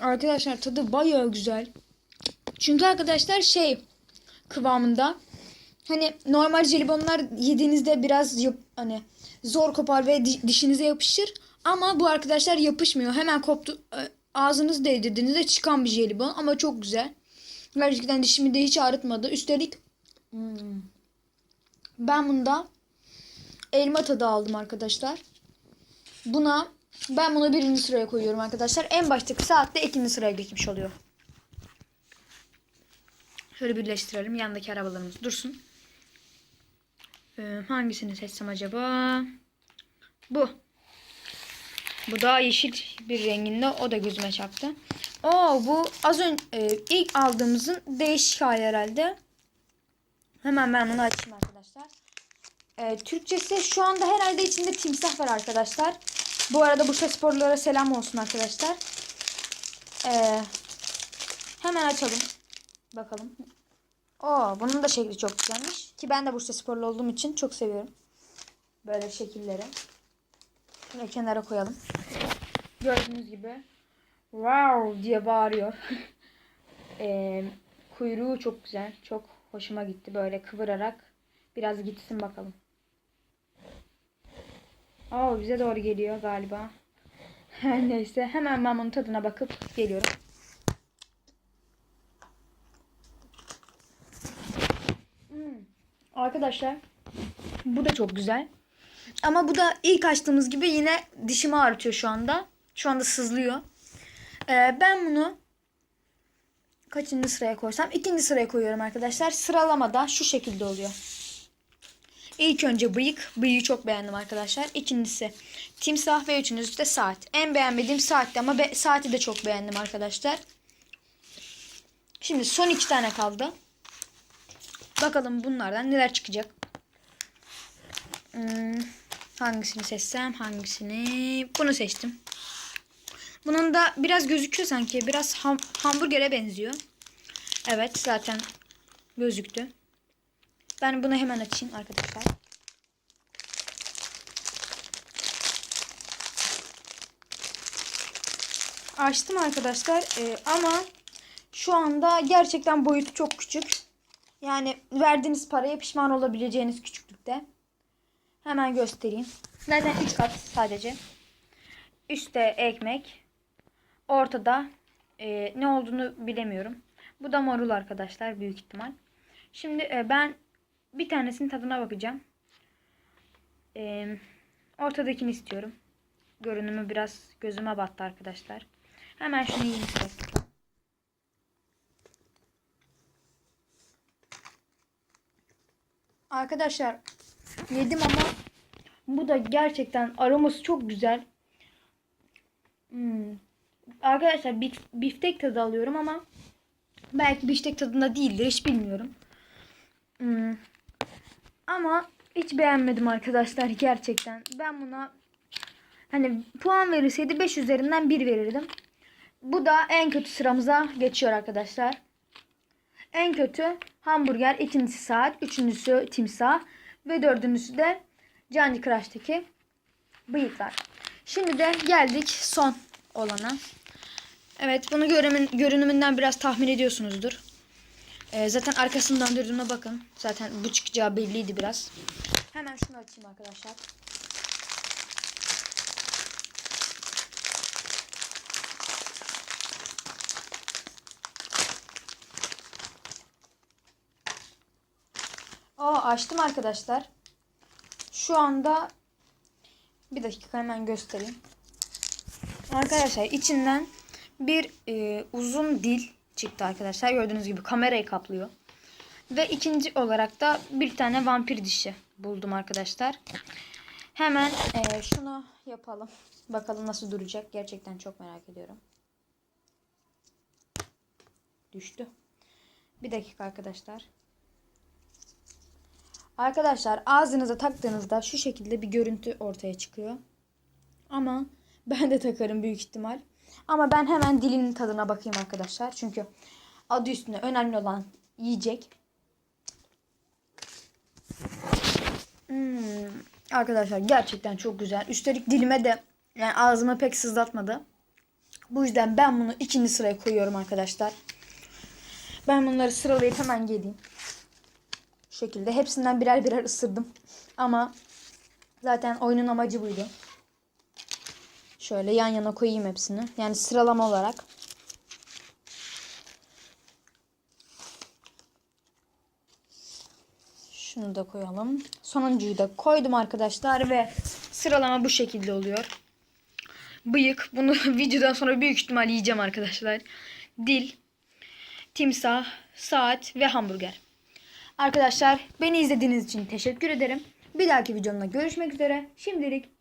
arkadaşlar tadı bayağı güzel. Çünkü arkadaşlar şey kıvamında. Hani normal jelibonlar yediğinizde biraz yap, hani zor kopar ve di- dişinize yapışır. Ama bu arkadaşlar yapışmıyor. Hemen koptu e, ağzınız değdirdiğinizde çıkan bir jelibon ama çok güzel. Gerçekten dişimi de hiç ağrıtmadı. Üstelik hmm, ben bunda elma tadı aldım arkadaşlar. Buna ben bunu birinci sıraya koyuyorum arkadaşlar. En baştaki saatte ikinci sıraya geçmiş oluyor. Şöyle birleştirelim. Yandaki arabalarımız dursun. Ee, hangisini seçsem acaba? Bu. Bu da yeşil bir renginde. O da gözüme çarptı. Oo bu az önce ilk aldığımızın değişik hali herhalde. Hemen ben bunu açayım arkadaşlar. Ee, Türkçesi şu anda herhalde içinde timsah var arkadaşlar. Bu arada Bursa sporlulara selam olsun arkadaşlar. Ee, hemen açalım. Bakalım. Oo, bunun da şekli çok güzelmiş. Ki ben de Bursa sporlu olduğum için çok seviyorum. Böyle şekilleri. Şöyle kenara koyalım. Gördüğünüz gibi wow diye bağırıyor. Ee, kuyruğu çok güzel. Çok hoşuma gitti. Böyle kıvırarak biraz gitsin bakalım. Aa bize doğru geliyor galiba. Her neyse hemen ben bunun tadına bakıp geliyorum. Hmm. Arkadaşlar bu da çok güzel. Ama bu da ilk açtığımız gibi yine dişimi ağrıtıyor şu anda. Şu anda sızlıyor. Ee, ben bunu kaçıncı sıraya koysam? ikinci sıraya koyuyorum arkadaşlar. Sıralamada şu şekilde oluyor. İlk önce bıyık. Bıyığı çok beğendim arkadaşlar. İkincisi timsah ve üçüncüsü de saat. En beğenmediğim saatti ama be- saati de çok beğendim arkadaşlar. Şimdi son iki tane kaldı. Bakalım bunlardan neler çıkacak. Hmm, hangisini seçsem hangisini? Bunu seçtim. Bunun da biraz gözüküyor sanki. Biraz ham- hamburgere benziyor. Evet zaten gözüktü. Ben bunu hemen açayım arkadaşlar. Açtım arkadaşlar Ee, ama şu anda gerçekten boyutu çok küçük. Yani verdiğiniz paraya pişman olabileceğiniz küçüklükte. Hemen göstereyim. Zaten 3 kat sadece. Üstte ekmek. Ortada e, ne olduğunu bilemiyorum. Bu da marul arkadaşlar büyük ihtimal. Şimdi e, ben bir tanesinin tadına bakacağım. E, ortadakini istiyorum. Görünümü biraz gözüme battı arkadaşlar. Hemen şunu yiyeyim istedim. Arkadaşlar yedim ama bu da gerçekten aroması çok güzel. Hmm. Arkadaşlar bif- biftek tadı alıyorum ama belki biftek tadında değildir hiç bilmiyorum. Hmm. Ama hiç beğenmedim arkadaşlar gerçekten. Ben buna hani puan verirseydi 5 üzerinden 1 verirdim. Bu da en kötü sıramıza geçiyor arkadaşlar. En kötü hamburger, ikincisi saat, üçüncüsü timsah ve dördüncüsü de Candy Crush'taki bıyıklar. Şimdi de geldik son olana. Evet bunu görünümün, görünümünden biraz tahmin ediyorsunuzdur. Ee, zaten arkasından dördüğüne bakın. Zaten bu çıkacağı belliydi biraz. Hemen şunu açayım arkadaşlar. Aa açtım arkadaşlar. Şu anda bir dakika hemen göstereyim. Arkadaşlar içinden bir e, uzun dil çıktı arkadaşlar. Gördüğünüz gibi kamerayı kaplıyor. Ve ikinci olarak da bir tane vampir dişi buldum arkadaşlar. Hemen e, şunu yapalım. Bakalım nasıl duracak. Gerçekten çok merak ediyorum. Düştü. Bir dakika arkadaşlar. Arkadaşlar ağzınıza taktığınızda şu şekilde bir görüntü ortaya çıkıyor. Ama ben de takarım büyük ihtimal. Ama ben hemen dilimin tadına bakayım arkadaşlar. Çünkü adı üstünde önemli olan yiyecek. Hmm, arkadaşlar gerçekten çok güzel. Üstelik dilime de yani ağzıma pek sızlatmadı. Bu yüzden ben bunu ikinci sıraya koyuyorum arkadaşlar. Ben bunları sıralayıp hemen geleyim. Şekilde hepsinden birer birer ısırdım. Ama zaten oyunun amacı buydu. Şöyle yan yana koyayım hepsini. Yani sıralama olarak. Şunu da koyalım. Sonuncuyu da koydum arkadaşlar ve sıralama bu şekilde oluyor. Bıyık. Bunu videodan sonra büyük ihtimal yiyeceğim arkadaşlar. Dil, timsah, saat ve hamburger. Arkadaşlar beni izlediğiniz için teşekkür ederim. Bir dahaki videomda görüşmek üzere. Şimdilik